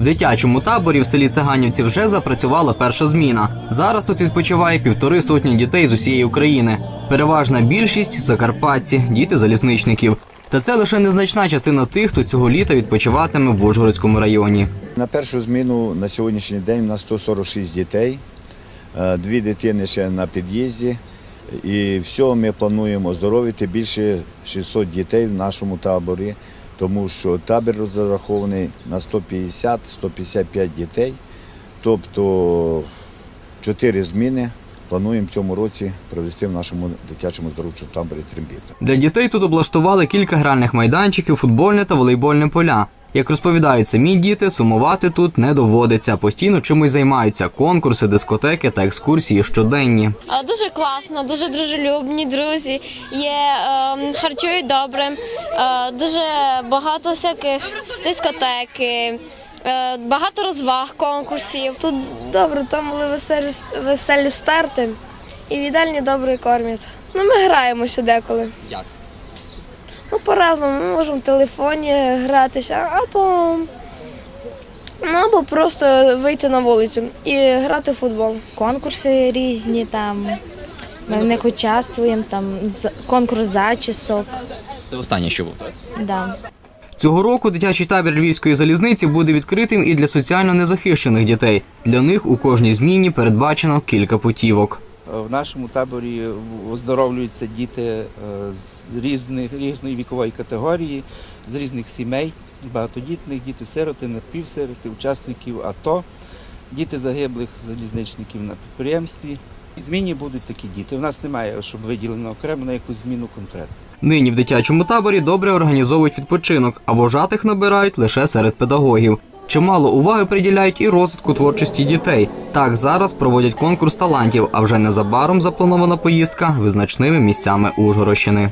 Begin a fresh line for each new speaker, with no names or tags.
В дитячому таборі в селі Циганівці вже запрацювала перша зміна. Зараз тут відпочиває півтори сотні дітей з усієї України. Переважна більшість закарпатці, діти залізничників. Та це лише незначна частина тих, хто цього літа відпочиватиме в Ужгородському районі.
На першу зміну на сьогоднішній день у нас 146 дітей, Е, дві дитини ще на під'їзді. І всього ми плануємо оздоровити більше 600 дітей в нашому таборі, тому що табір розрахований на 150-155 дітей. Тобто чотири зміни плануємо цьому році провести в нашому дитячому здоровчому таборі Трембіта.
Для дітей тут облаштували кілька гральних майданчиків, футбольне та волейбольне поля. Як розповідають самі діти, сумувати тут не доводиться. Постійно чимось займаються конкурси, дискотеки та екскурсії щоденні.
Дуже класно, дуже дружелюбні друзі. Є ем, харчують добре, е, дуже багато всяких дискотеки, е, багато розваг, конкурсів.
Тут добре, там були веселі, веселі старти і в їдальні добре кормять. Ну, ми граємося деколи.
Як?
Ну, по-разному. Ми можемо в телефоні гратися, або, ну, або просто вийти на вулицю і грати в футбол.
конкурси різні там. Ми в них участвуємо, там з- конкурс зачісок.
Це останнє, що було.
Да.
Цього року дитячий табір львівської залізниці буде відкритим і для соціально незахищених дітей. Для них у кожній зміні передбачено кілька путівок.
В нашому таборі оздоровлюються діти е, з різних різної вікової категорії, з різних сімей, багатодітних, діти-сироти, напівсироти, учасників АТО, діти загиблих залізничників на підприємстві. Зміні будуть такі діти. У нас немає, щоб виділено окремо на якусь зміну конкретну.
Нині в дитячому таборі добре організовують відпочинок, а вожатих набирають лише серед педагогів. Чимало уваги приділяють і розвитку творчості дітей. Так зараз проводять конкурс талантів, а вже незабаром запланована поїздка визначними місцями Ужгородщини.